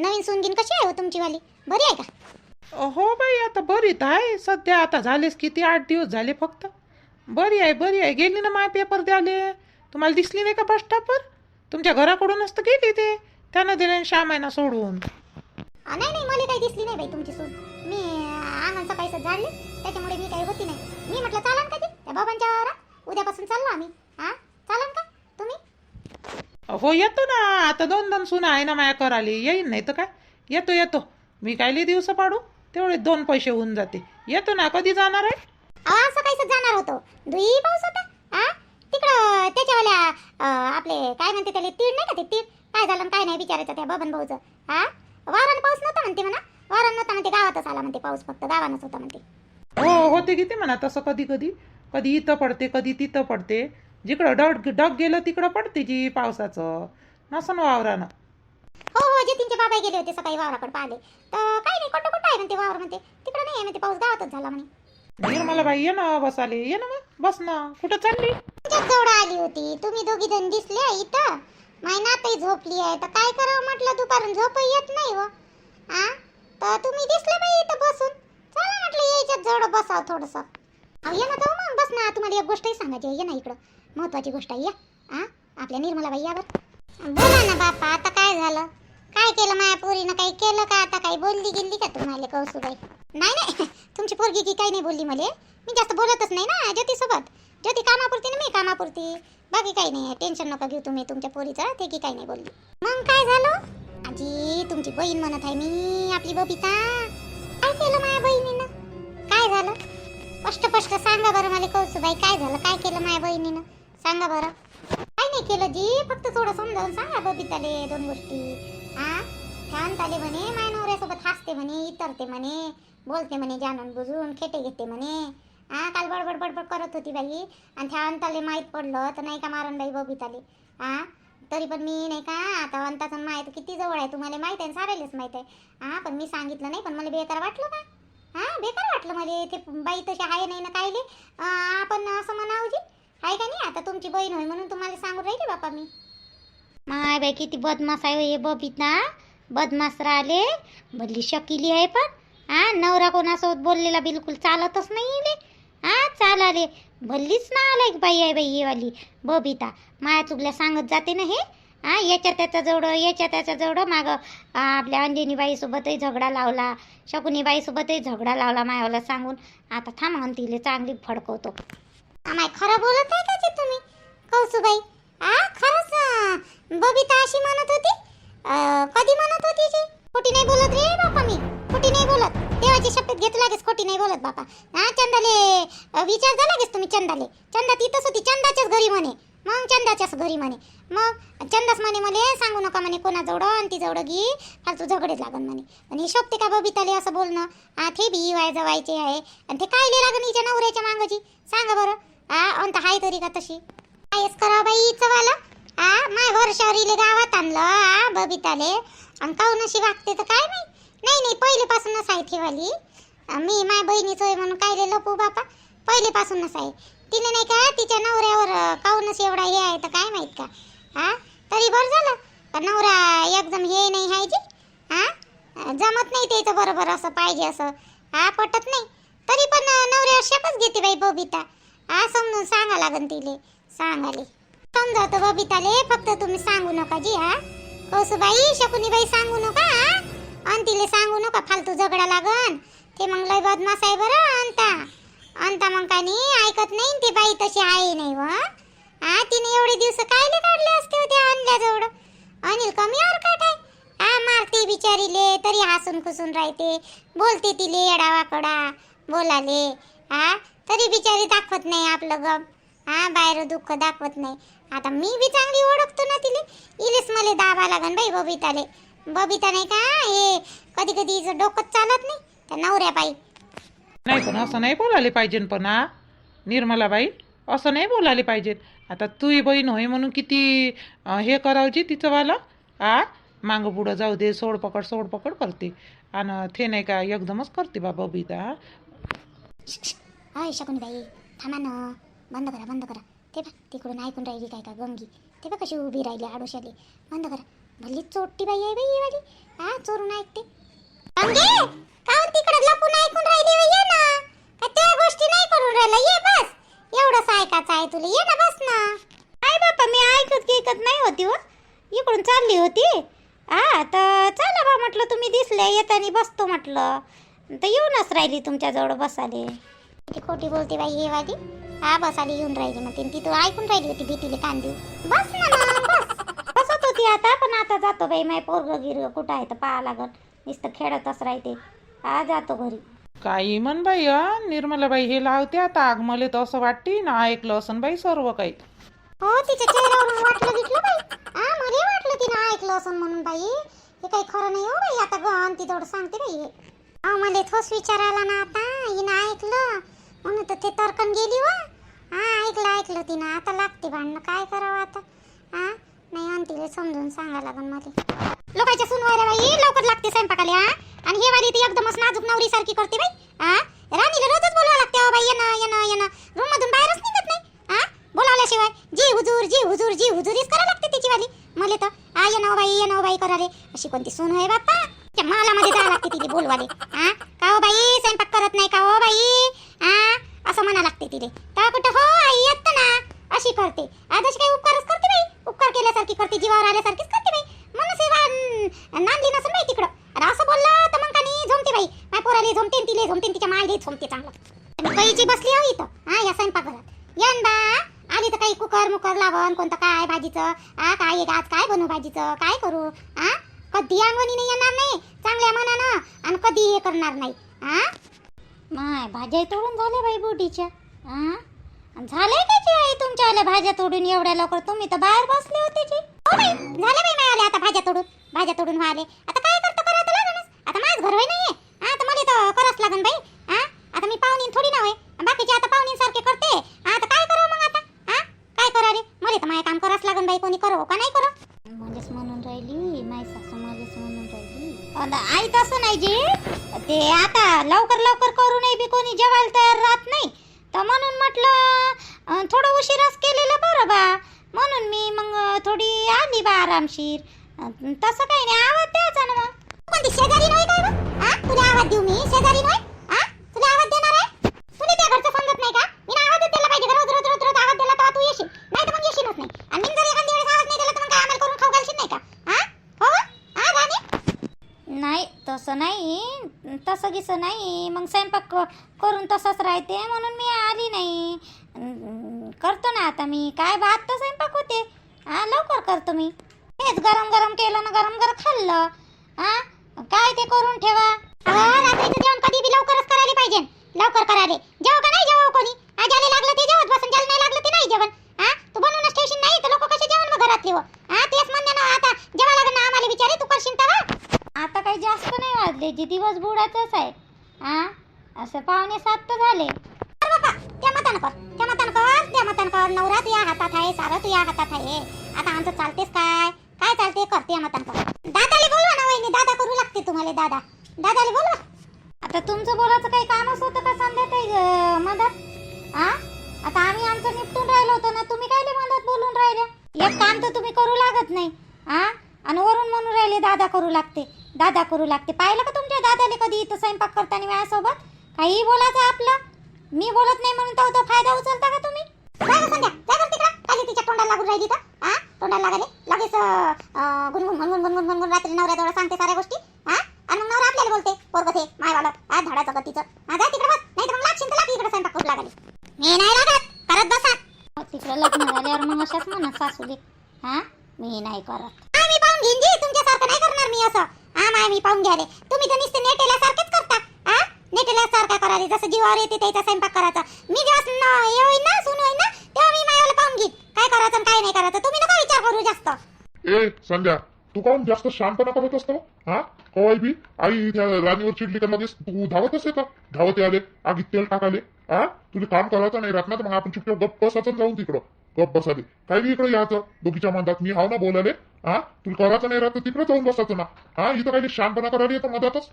नवीन सूनगिन कशी आहे हो तुमचीवाली? बरी आहे का? हो बाई आता बरीच आहे. सध्या आता झालेच किती? आठ दिवस झाले फक्त. बरी आहे बरी आहे. गेली ना माय पेपर द्याले तुम्हाला दिसली नाही का बस स्टॉपवर तुमच्या घराकडूनच तर गेली ते. त्यानं दिले श्यामायना सोडून. अ, नाही नाही मला काही दिसली नाही बाई तुमची सून. मी अंगण सकाळीच झाडले त्याच्यामुळे मी काही होती नाही. मी म्हटलं चालन का ते? त्या बाबांच्या वावरात? उद्यापासून चाललो आम्ही. हा चालन का? हो येतो ना. आता दोन दोन सुना आहे ना माया कराली येईन नाही तर काय? येतो येतो. मी कायले दिवस पाडू? तेवढे दोन पैसे होऊन जाते. येतो ना कधी जाणार आहे? अहो, आज सकाळीच जाणार होतो. दुई पाऊस होता. हा तिकडं त्याच्यावाल्या आपले काय म्हणते त्याला तीड नाही का ते तीड? काय झालं काय नाही विचारायचं त्या बबन भाऊचं? हा वारानं पाऊस नव्हता म्हणते म्हणा. वारानं नव्हता म्हणते गावातच आला म्हणते पाऊस फक्त गावानच होता म्हणते. हो होते किती म्हणा तसं कधी कधी कधी इथं पडते कधी तिथं पडते. जिकडं डग डग गेलं तिकडं पडते जी पावसाचं. नसन वावरानं. हो हो जतीनचे बाबा गेले होते सकाळी वावराकडे पाहिले. तर काही नाही कोणतं कोणतं आहे म्हणते वावर म्हणते. तिकडं नाही आहे म्हणते पाऊस गावातच झाला म्हणे. निर्मला बाई ये ना बसाले ये ना मग बस ना. कुठं चालली? जवळ आली होती? तुम्ही दोघी जण दिसले इथं. माझी नातही झोपली आहे. तर काय करावं म्हटलं दुपारून झोप येत नाही हो. आ? तर तुम्ही दिसले बाई इथं बसून. चला म्हटलं यायच्यात जवळ बसावं थोडंसं. अहो ये ना जाऊ मग बस ना. तुम्हाला एक गोष्टही सांगायची आहे. ये ना इकडं. महत्वाची गोष्ट आहे या. आ? आपल्या निर्मला बाई यावर. बोला ना बापा आता काय झालं? काय केलं माया पोरीनं? काही केलं का आता? काही बोलली गेली का तुम्हाला कौसुबाई? नाही नाही. तुमची पोरगी की काही नाही बोलली मला. मी जास्त बोलतच नाही ना ज्योती सोबत ज्योती कामापुरती ना मी कामापुरती. बाकी काही नाही टेन्शन नका घेऊ तुम्ही. तुमच्या पोरीचं ते की काही नाही बोलली. मग काय झालं? आजी तुमची बहीण म्हणत आहे मी आपली बबिता. काय केलं माझ्या बहिणीनं? काय झालं? स्पष्ट स्पष्ट सांगा बरं मला कौसुबाई काय झालं? काय केलं माझ्या बहिणीनं? सांगा बरं. काय नाही केलं जी? फक्त थोडं समजावून सांगा बबिताले दोन गोष्टी. हा शांत आले म्हणे माझ्या नवऱ्यासोबत हसते म्हणे इतरते म्हणे बोलते म्हणे जाणून बुजून खेटे घेते म्हणे. हा काल बडबड बडबड करत होती बाई. आणि त्या अंताले माहीत पडलं तर नाही का मारण बाई बबिताले हा तरी पण मी नाही का आता अंताचं माहीत किती जवळ आहे तुम्हाला माहीत आहे सारेलेच माहीत आहे. हा पण मी सांगितलं नाही पण मला बेकार वाटलं का? हा बेकार वाटलं मला ते बाई तशी आहे नाही ना कायले? आपण असं म्हणावं जी? आहे का नाही? आता तुमची बहीण होय म्हणून तुम्हाला सांगून राहिले बापा मी. माय बाई किती बदमाश आहे हो हे बबिता बदमाश राहिले. बदली शकिली आहे पण. हा नवरा कोणासोबत बोललेला बिलकुल चालतच नाही इले. हा चालाले. भल्लीच ना आलाय बाई आहे बाई ही वाली. बबिता माया चुकल्या सांगत जाते ना हे? हा याच्या त्याच्याजवळ याच्या त्याच्याजवळ माग आपल्या अंजनीबाईसोबतही झगडा लावला. शकुनीबाईसोबतही झगडा लावला मायाला सांगून. आता थांब आणि तिले चांगली फडकवतो. आम्हाय खरं बोलत आहे का ते तुम्ही कौसुबाई आ खरंच अं, बबिता अशी म्हणत होती अं, कधी म्हणत होती जी खोटी नाही बोलत रे बापा मी खोटी नाही बोलत देवाची शपथ घेतला लागेच खोटी नाही बोलत बापा हा चंदाले अं, विचार झाला लागेच तुम्ही चंदाले चंदा तिथंच होती चंदाच्याच घरी म्हणे मग चंदाच्याच घरी म्हणे मग चंदाच म्हणे मला सांगू नका म्हणे कोणाजवळ आणि ती जवळ घे फालतू झगडेच लागन म्हणे आणि शोभते का बबिताले असं बोलणं हा ते बी वाय जवायचे आहे आणि ते काय लागन हिच्या नवऱ्याच्या मागची सांगा बरं हा अंत हाय तरी का तशी? कायच करा बाई हिचं आ माय वर्षावरीले गावात आणलं आ बबिताले. आणि काहून अशी वागते तर काय नाही नाही नाही पहिलेपासूनच आहे ठेवाली. मी माय बहिणीचो आहे म्हणून काय लपू बापा? पहिलेपासूनच आहे तिने नाही का तिच्या नवऱ्यावर अं, एवढा हे आहे तर काय माहीत का? हा तरी बरं झालं. पण नवरा एकदम हे नाही आहे जी. हा जमत नाही त्याचं बरोबर असं पाहिजे असं. हा पटत नाही. तरी पण नवऱ्यावर शेपच घेते बाई बबिता. हा समजून सांगा लागन तिले. सांगाले. समजावतो बबिताले फक्त तुम्ही सांगू नका जी हा. कौसुबाई शकुनीबाई सांगू नका आणि तिले सांगू नका फालतू झगडा लागन. ते मग लय बदमाश आहे बरं अंता अंता मग का नाही ऐकत नाही ते बाई तशी आहे नाही व. हा तिने एवढे दिवस कायले काढले असते होते आणल्याजवळ? अनिल कमी अरकाट आहे. हा मारते बिचारीले तरी हसून खुसून राहते. बोलते तिले येडावाकडा. बोलाले. हा तरी बिचारी दाखवत नाही आपलं गप. हा बाहेर दुःख दाखवत नाही. आता मी बी चांगली ओळखतो ना तिले. इलेच मला दाबा लागन बाई बबिताले. बबिता नाही का? हे कधी कधी हिचं डोकंच चालत नाही. त्या नवऱ्या बाई. नाही पण असं नाही बोलायला पाहिजे पण हा. निर्मलाबाई असं नाही बोलायला पाहिजे. आता तुही बहीण होय म्हणून किती अं, हे करावची तिचं वाला आ? मागं पुढं जाऊ दे सोड पकड सोड पकड करते. आणि ते नाही का एकदमच करते बाबा बिता अय शकुनी बाई थांबा ना. बंद करा बंद करा. ते बा तिकडून ऐकून राहिली काय का गंगी. ते बा कशी उभी राहिली आडोशाली. बंद करा. भली चोरटी बाई आहे बाई ही वाली. हा चोरून ऐकते. अंगे काऊन तिकडे लपून ऐकून राहिली ये ना. का त्या गोष्टी नाही करून राहिला ये बस. एवढंच ऐकायचं आहे तुला ये ना बस ना. आई बापा मी ऐकत ऐकत नाही होती हो. इकडून चालली होती. हा तर चला बा म्हटलं तुम्ही दिसले येताना बसतो म्हटलं. तर येऊनच राहिली तुमच्याजवळ बसाले किती खोटी बोलते बाई हे वाली हा बस आली येऊन राहिली मग ती तू ऐकून राहिली होती भीतीले कान देऊ बस ना मग, बस. बसत होती आता पण आता जातो बाई माय पोरग गिर कुठं आहे तर पाहा लागत नुसतं खेळतच राहते. हा जातो घरी. काही म्हण बाई हं? निर्मलाबाई हे लावते आता आग मले तर असं वाटते ना ऐकलं असं बाई सर्व काही. हो तिच्या चेहऱ्यावरून वाटलं दिसलं बाई. हा मला वाटलं तिनं ऐकलं असं म्हणून बाई. हे काही खरं नाही हो बाई आता गण ती तेवढं सांगते बाई. हे. अहो मला विचार आला ना आता. हिनं ऐकलं. म्हणून तर ते तरकन गेली व हा ऐकलं ऐकलं तिनं. आता लागते भांडणं. काय करावं आता? हा? नाही आणतील समजून सांगा लागन मला. लोकांच्या सुनवायला बाई लवकर लागते स्वयंपाकाला हा? आणि हे वाली ती एकदमच नाजूक नवरी सारखी करते बाई हा? राणीला रोजच बोलवा लागते अहो बाई येणं येणं येणं. रूम मधून बाहेरच निघत नाही हा? बोलावल्याशिवाय जी हुजूर जी हुजूर जी हुजूरीच करावं लागते तिची वाली. मले तर आ ये नाव बाई ये नाव हो बाई कराले अशी कोणती सून आहे बाप्पा? मला मध्ये जावं लागते तिथे बोलवाले. हा का हो बाई स्वयंपाक करत नाही का हो बाई? हा असं म्हणा लागते तिथे तर कुठं? हो आई येत ना. अशी करते. आज काही उपकारच करते बाई. उपकार केल्यासारखी करते जीवावर आल्यासारखीच करते बाई म्हणून सेवा नांदली नसेल बाई तिकडं आणि असं बोललं तर मग कानी झोमते बाई माय पोराली झोमते तिले झोमते तिच्या मायले झोमते चांगलं आणि कैची बसली हो इथं हा या स्वयंपाकघरात येन बा आली तर काही कुकर मुकर लावन कोणतं काय भाजीचं आ काय आहे, आज काय बनवू भाजीचं काय करू आ कधी अंगणी नाही येणार नाही चांगल्या मनानं आणि कधी हे करणार नाही आ माय भाज्या तोडून झाल्या बाई बुटीच्या हा त्याची का जी आई तुमच्या भाज्या तोडून एवढ्या लवकर? तुम्ही तर बाहेर बसले होते जी. हो बाई झाले बाई नाही आले आता भाज्या तोडून. भाज्या तोडून व्हाले आता काय करतो करा तर लागणच आता माझ घर नाहीये. हा तर मला तर करावंच लागन बाई. हा आता मी पाहुणी थोडी ना होय. बाकीचे आता पाहुणी सारखे करते आता काय करावं मग आता? हा काय करा रे? मला तर माझं काम करावंच लागन बाई. कोणी करो का नाही करो आई तसं नाही जी. ते आता लवकर लवकर करू नये बी कोणी जेवायला तयार राहत नाही. तर म्हणून म्हटलं थोडं उशिराच केलेलं बरं बा. म्हणून मी मग थोडी आली बा आरामशीर. तसं काही नाही आवाज द्यायचा ना मग. कोणती शेजारी नाही काय हा तुला आवाज देऊ मी शेजारी नाही हा तुला आवाज देणार आहे? तुला त्या घरचं समजत नाही का? मी आवाज दिला पाहिजे रोज रोज रोज रोज आवाज दिला तर तू येशील. नाही तर मग येशीलच नाही. आणि मी जर एखाद्या वेळेस आवाज नाही दिला तर मग काय आम्हाला करून खाऊ घालशील नाही का हा हो हा राणे नाही तसं नाही तसं गिसं नाही. मग स्वयंपाक क- करून तसंच राहते म्हणून मी आली नाही. करतो ना आता मी. काय भात तर स्वयंपाक होते. हा लवकर करतो मी. हेच गरम गरम केलं ना गरम गरम खाल्लं. हा काय ते करून ठेवा. रात्रीचं जेवण कधी बी लवकरच करायला पाहिजे. लवकर करायला. जेव का नाही जेव कोणी? आज ज्याला लागलं ते जेवत बसून ज्याला नाही लागलं ते नाही जेवण. हा तू बनवूनच ठेवशील नाही तर लोक कसे जेवण मग घरातले हो. हा तेच म्हणणे ना आता जेवा लागलं ना आम्हाला विचारे तू करशील तेव्हा काही जास्त नाही वाजले जी दिवस बुडाचाच आहे. हा असं पावणे सात तर झाले. त्या मतान कर त्या मतान कर त्या मतानं कर. नवरा तुझ्या हातात आहे सारं तुझ्या हातात आहे. आता आमचं चालतेच काय? काय चालते कर त्या मतानं कर. दादाला बोलवा ना वहिनी दादा करू लागते तुम्हाला दादा. दादाले बोलवा. आता तुमचं बोलायचं काही कामच होतं का संध्याकाळी मदत? मधात हा आता आम्ही आमचं निपटून राहिलो होतो ना तुम्ही काय मदत बोलून राहिले? एक काम तर तुम्ही करू लागत नाही. हा आणि वरून म्हणून राहिले दादा करू लागते. दादा करू लागते. पाहिलं का तुमच्या दादाले कधी इथं स्वयंपाक करताना माझ्यासोबत काही बोलायचं आपलं? मी बोलत नाही म्हणून तो तो फायदा उचलता का तुम्ही? तिच्या तोंडाला लागून राहिली तर हा तोंडाला लागले. लगेच अं, अं, गुणगुण गुणगुण गुणगुण गुणगुण रात्री नवऱ्याजवळ सांगते साऱ्या गोष्टी. हा आणि मग नवरा आपल्याला बोलते पोरगं ते मायवालं हा हा जा तिकडे बस. नाही तर मग लागशील तर लाग इकडे स्वयंपाक करू लागले. मी नाही लागत. करत बसा. मग तिकडं लग्न झाल्यावर मग अशाच म्हणा सासूले हा? मी नाही करत. मी पाहून घेईन जी. तुमच्यासारखं नाही करणार मी असं. काम आहे मी पाहून घ्याले तुम्ही तर नुसते नेटेल्यासारखेच करता हा नेटेल्यासारखा कराले जसं जीवावर येते त्याचा स्वयंपाक करायचा. मी जेव्हा होईन ना सून होईन ना तेव्हा मी मायाला पाहून घेईन. काय करायचं काय नाही करायचं? तुम्ही नका विचार करू जास्त. ए संध्या तू काहून जास्त शांतपणा करत असतो? हा? हो, कवाय बी? आई त्या राणीवर चिडली का लगेच? तू धावत असे का? धावत आले. आगीत तेल टाकाले. हा तुला काम करायचं नाही राहत ना तर मग आपण चुपचाप गप्प बसायचं जाऊन तिकडं. गप्प बसाले काय बी इकडे यायचं. दोघीच्या मधात मी हाव ना बोलाले हा? तुला करायचं नाही राहत तिकडे जाऊन बसायचं ना. हा? इथं काही शांतपणा करायला येतं मधातच?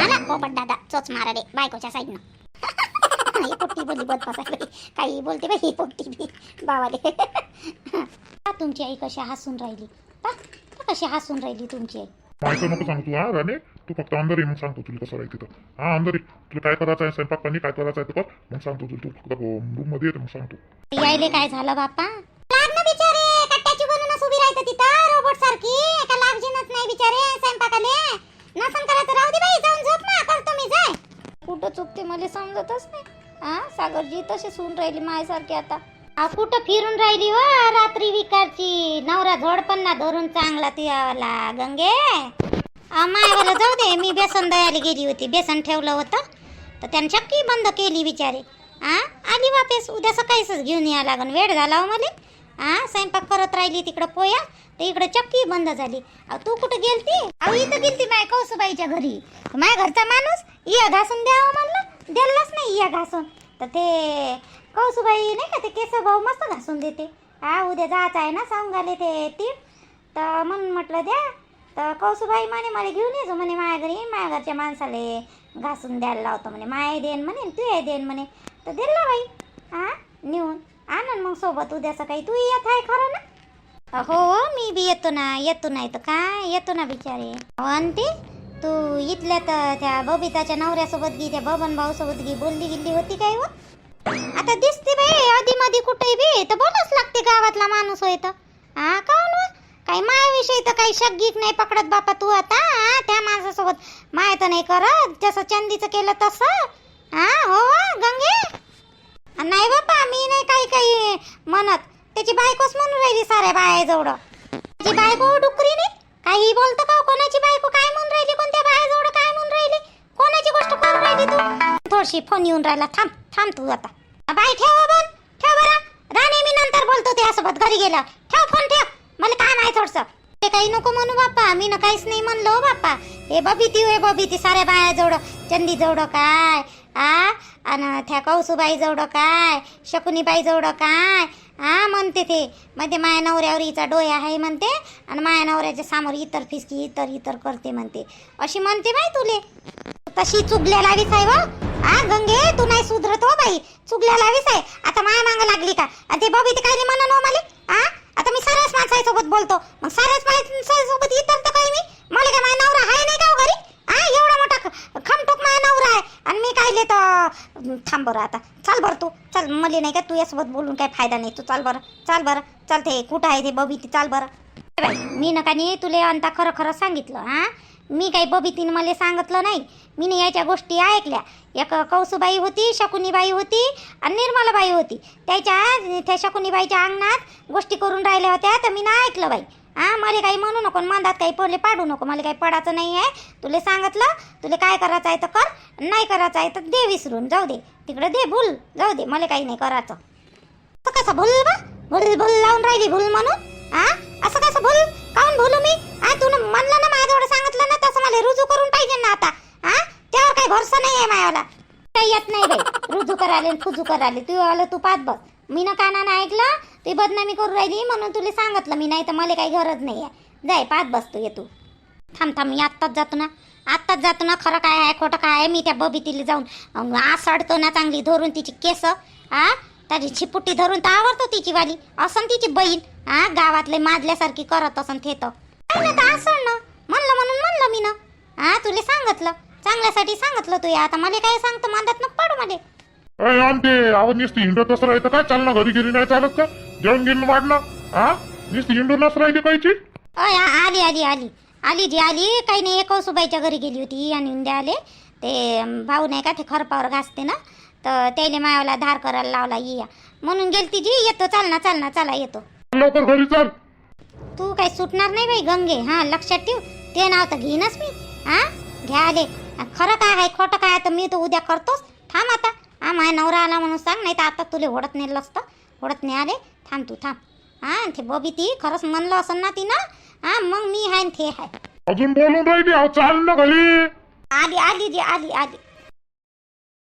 आला पोपट दादा. चोच माराले बायकोच्या साईडनं. ही पोट्टी बोली बद बसायला. काही बोलते बाई ही पोट्टी बी. बावाले तुमची आई कशी हसून राहिली? पहा कशी हसून राहिली तुमची आई? माहिती नको सांगतो हा राणे तू फक्त अंदर ये मग सांगतो तुला कसं राहते तिथं हा अंदर ये तुला काय करायचं आहे? स्वयंपाक पाणी काय करायचं आहे ते कर मग सांगतो तुला तू. फक्त रूममध्ये येते मग सांगतो. यायले काय झालं बाप्पा? लाग ना बिचारे. कट्ट्याची बनूनच उभी राहते तिथं रोबोट सारखी. एका लागजीनच नाही बिचारे स्वयंपाकाले. नसन करायचं. राहू दे बाई जाऊन झोप ना. करतो मी जाय. कुठं चुकते मला समजतच नाही. हा सागरजी तशी सून राहिली माझ्यासारखी आता. आ, कुठं फिरून राहिली हो रात्री विकारची नवरा झोडपन्ना धरून चांगला तुयावाला गंगे. आ, जाऊ दे मी बेसन दयाला गेली होती. बेसन ठेवलं होतं. तर त्यानं चक्की बंद केली बिचारे. आ आली वापस. उद्या सकाळीच घेऊन या लागन. वेळ झाला हो मला. आ स्वयंपाक करत राहिली तिकडं पोया. तर इकडं चक्की बंद झाली. अहो तू कुठं गेलती? अहो इथं गेलती माय कौसुबाईच्या घरी. माय घरचा माणूस इया घासून द्यावं म्हणलं. दिलाच नाही इया घासून. तर ते कौसुबाई नाही का ते केस भाऊ मस्त घासून देते. हा उद्या जायचं आहे ना सांगून आले ते टीप तर मग म्हटलं द्या. तर कौसुबाई म्हणे मला घेऊन येजो म्हणे माया घरी. माया घरच्या माणसाला घासून द्यायला लावतो म्हणे. माया देन म्हणे तू हे देन म्हणे. तर दिला बाई. हा नेऊन आणन मग सोबत उद्या सकाळी तू येत आहे खरं ना? हो मी बी येतो ना येतो नाही तर काय? येतो ना बिचारे. अहो, तू इथल्या तर त्या बबिताच्या नवऱ्यासोबत गी त्या बबन भाऊसोबत गी बोलली गेली होती काय व आता दिसते बाई आधी मधी कुठे बी तर बोलच लागते गावातला माणूस होय तर. हा काऊन व? काही मायाविषयी तर काही शग्गीक नाही पकडत बापा तू आता हा त्या माणसासोबत. माय तर नाही करत जसं चंदीचं केलं तसं. हा हो व, गंगे? नाही बापा मी नाही काही काही म्हणत. त्याची बायकोच म्हणून राहिली साऱ्या बायाजवळ. त्याची बायको डुकरी नाही काही बोलतो का हो? कोणाची बायको काय म्हणून राहिली? कोणत्या बायाजवळ काय म्हणून राहिली? कोणाची गोष्ट करून राहिली तू? थोडीशी फोन येऊन राहिला. थांब थांब तू आता. बाय ठेव हो बन ठेव बरं. राणे मी नंतर बोलतो त्यासोबत घरी गेला ठेव फोन ठेव. मला काम आहे थोडस. ते काही नको म्हणू बाप्पा. मी ना काहीच नाही म्हणलो हो बाप्पा. हे बबिती हे बबिती साऱ्या बाया जवळ चंदी जोड काय? आ? आणि त्या कौसुबाई जोड काय? शकुनीबाई जवळ काय? हा म्हणते ते. मध्ये माया नवऱ्यावर हिचा डोया आहे म्हणते. आणि माया नवऱ्याच्या समोर इतर फिसकी इतर इतर करते म्हणते. अशी म्हणते बाई तुले. तशी चुगल्या लावीस आहे हा गंगे तू नाही सुधरत हो बाई. चुगल्या लावीस आहे. आता माया मांग लागली का? आणि ते बबी ते काही म्हणून हो मला. हा? आता मी साऱ्याच माणसासोबत बोलतो. मग सरस माणसासोबत इतर तर काही मी मला काय माझा नवरा आहे नाही का हो घरी? हा एवढा मोठा खम खमटोक माझा नवरा आहे आणि मी काय लिहितो? थांब बरं आता. चाल बरं तू. चल मला नाही का तू यासोबत बोलून काही फायदा नाही. तू चाल बरं. चाल बरं. चाल ते कुठं आहे ते बबी ती चाल बरं. बाई मी नका नाही तुले अंता खरं खरं सांगितलं हा? मी काही बबितीनं मला सांगितलं नाही. मी नाही याच्या गोष्टी ऐकल्या. एक कौसुबाई होती शकुनीबाई होती आणि निर्मलाबाई होती. त्याच्या त्या शकुनीबाईच्या अंगणात गोष्टी करून राहिल्या होत्या तर मी ना ऐकलं बाई. हा मला काही म्हणू नको आणि काही पडले पाडू नको. मला काही पडायचं नाही आहे. तुला सांगितलं तुला काय करायचं आहे तर कर. नाही करायचं आहे तर दे विसरून. जाऊ दे. तिकडे दे भूल. जाऊ दे. मला काही नाही करायचं. असं कसं भूल बा? भूल भूल लावून राहिली भूल म्हणून? हा? असं कसं भूल? काऊन भूलू मी? हा तू म्हणलं ना माझ्याजवळ सांगितलं ना तसं मला रुजू करून पाहिजे ना आता. हा? त्यावर काही भरसा नाही आहे मायाला काही येत नाही बाई. रुजू करायला फुजू करायला. तू आलं तू पाच बघ मी ना कानानं ऐकलं ती बदनामी करू राहिली म्हणून तुला सांगितलं मी नाही तर मला काही गरज नाही आहे जाय पाच बसतो ये तू. थांब थांब मी आत्ताच जातो ना. आत्ताच जातो ना खरं काय आहे खोटं काय आहे मी त्या बबितीला जाऊन आसडतो ना चांगली धरून तिची केस आ? त्याची छिपुट्टी धरून तर आवडतो तिची वाली. असन तिची बहीण हा गावातले माजल्यासारखी करत असन ते तर तर असं ना. म्हणलं म्हणून म्हणलं मी ना. हा तुला सांगितलं. चांगल्यासाठी सांगितलं तू आता मला काय सांगतो मांदात न पडू मला. अय आणते आवाज हिंडत असं राहतं काय चाल ना घरी गेली नाही चालत का? जेवण घेऊन वाढणं हा नुसती हिंडूनच राहिली कायची अय आ- आली आली आली. आली जी आली काही नाही एक कौसुबाईच्या घरी गेली होती आणि उद्या आले. ते अं, भाऊ नाही का ते खरपावर घासते ना तर त्याने मायाला धार करायला लावला ये. म्हणून गेलती जी येतो चाल ना चाल ना चला येतो. लवकर घरी चाल. तू काही सुटणार नाही बाई गंगे. हा लक्षात ठेव. ते नाव तर घेईनच मी. हा घ्या आले. खरं काय आहे खोटं काय आहे तर मी तर उद्या करतोच. थांब आता. हा माझ्या नवरा आला म्हणून सांग नाही तर आता तुले ओढत नेलं असतं ओढत नाही आले. थांब तू थांब. हा ते बबी ती खरंच म्हणलं असं ना ती ना हा मग मी आणि ते आहे अजून बोलून राहिली अहो चाल ना घरी. आली आली जी आली आली.